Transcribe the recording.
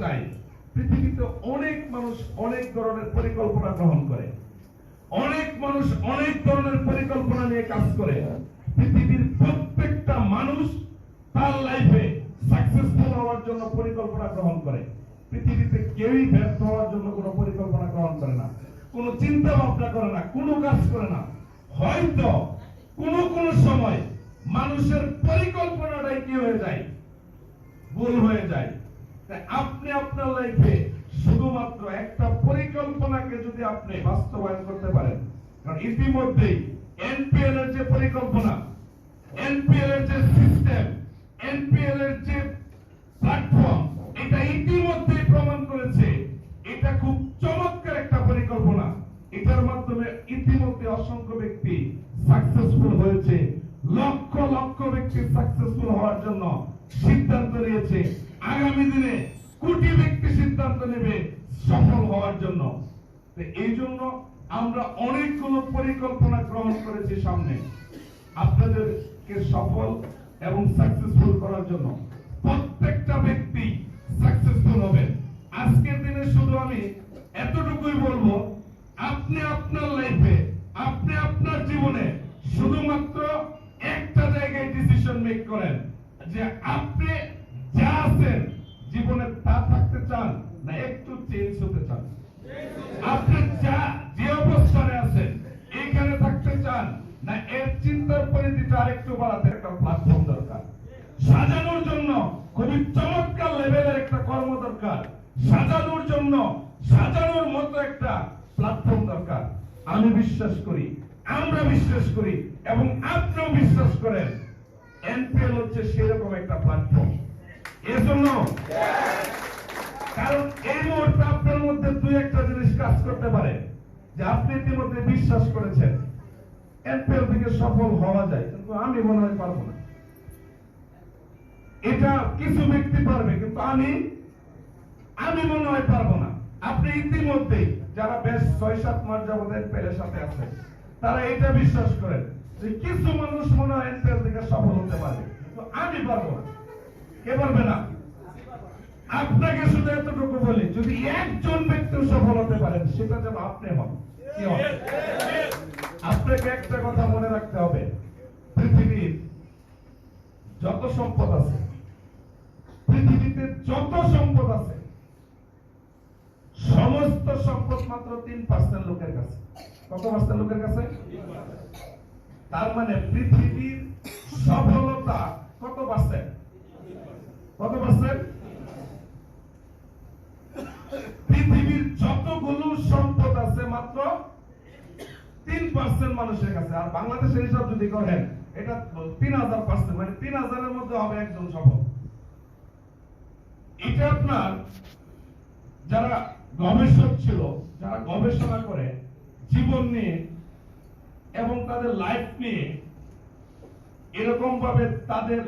চাই, পৃথিবীতে অনেক মানুষ অনেক ধরনের পরিকল্পনা গ্রহণ করে। অনেক মানুষ অনেক ধরনের পরিকল্পনা নিয়ে কাজ করে। পৃথিবীর প্রত্যেকটা মানুষ তার লাইফে সাকসেসফুল হওয়ার জন্য পরিকল্পনা গ্রহণ করে। পৃথিবীতে কেউই ব্যর্থ হওয়ার জন্য কোনো পরিকল্পনা গ্রহণ করে না। কোনো চিন্তা ভাবনা করে না, কোনো কাজ করে না। হয়তো কোনো কোনো সময় মানুষের পরিকল্পনাটাই কি হয়ে যায়? ভুল হয়ে যায়। আপনি আপনার লাইফে শুধুমাত্র একটা পরিকল্পনাকে যদি আপনি বাস্তবায়ন করতে পারেন, কারণ ইতিমধ্যেই এনপিএল এর যে পরিকল্পনা এনপিএল এর যে সিস্টেম এনপিএল এর যে প্ল্যাটফর্ম এটা ইতিমধ্যেই প্রমাণ করেছে, এটা খুব চমৎকার একটা পরিকল্পনা। এটার মাধ্যমে ইতিমধ্যে অসংখ্য ব্যক্তি সাকসেসফুল হয়েছে, লক্ষ লক্ষ ব্যক্তি সাকসেসফুল হওয়ার জন্য সিদ্ধান্ত নিয়েছে। আগামী দিনে কোটি ব্যক্তি সিদ্ধান্ত নেবে সফল হওয়ার জন্য। এই জন্য আমরা অনেকগুলো পরিকল্পনা গ্রহণ করেছি সামনে। আপনাদেরকে সফল এবং সাকসেসফুল করার জন্য প্রত্যেকটা ব্যক্তি সাকসেসফুল হবেন। আজকের দিনে শুধু আমি এতটুকুই বলব, আপনি আপনার লাইফে আপনি আপনার জীবনে শুধুমাত্র একটা জায়গায় ডিসিশন মেক করেন যে আপনি যা আছেন জীবনে তা থাকতে চান না একটু চেঞ্জ হতে চান আপনি যা যে অবস্থানে আছেন এইখানে থাকতে চান না, এর চিন্তার পরিধিটা আরেকটু বাড়াতে একটা প্ল্যাটফর্ম দরকার। সাজানোর জন্য খুবই চমৎকার লেভেলের একটা কর্ম দরকার। সাজানোর জন্য, সাজানোর মতো একটা প্ল্যাটফর্ম দরকার। আমি বিশ্বাস করি, আমরা বিশ্বাস করি, এবং আপনিও বিশ্বাস করেন এনপিএল হচ্ছে সেরকম একটা প্ল্যাটফর্ম এজন্য, কারণ এই মুহূর্তে আপনার মধ্যে দুই একটা জিনিস কাজ করতে পারে, যে আপনি ইতিমধ্যে বিশ্বাস করেছেন। এনপিএল থেকে সফল হওয়া যায়, কিন্তু আমি মনে হয় পারব না। এটা কিছু ব্যক্তি পারবে, কিন্তু আমি আমি মনে হয় পারব না। আপনি ইতিমধ্যে যারা বেশ ছয় সাত মাস যাবত এনপিএল সাথে আছে, তারা এটা বিশ্বাস করেন যে কিছু মানুষ মনে হয় থেকে সফল হতে কিন্তু আমি পারব না। কে পারবে না? আপনাকে শুধু এতটুকু বলি, যদি একজন ব্যক্তি সফল হতে পারেন, সেটা যেন আপনি হন? আপনাকে একটা কথা মনে রাখতে হবে। পৃথিবীর যত সম্পদ আছে, পৃথিবীতে যত সম্পদ আছে, সমস্ত সম্পদ মাত্র তিন পার্সেন্ট লোকের কাছে। কত পার্সেন্ট লোকের কাছে? তার মানে পৃথিবীর সফলতা কত পার্সেন্ট কত পার্সেন্ট পৃথিবীর যতগুলো সম্পদ আছে মাত্র পার্সেন্ট মানুষের কাছে, আর বাংলাদেশের হিসাব যদি করেন, এটা তিন হাজার পার্সেন্ট মানে তিন হাজারের মধ্যে হবে একজন সফল। এটা আপনার যারা গবেষক ছিল, যারা গবেষণা করে জীবন নিয়ে এবং তাদের লাইফ নিয়ে এরকম ভাবে তাদের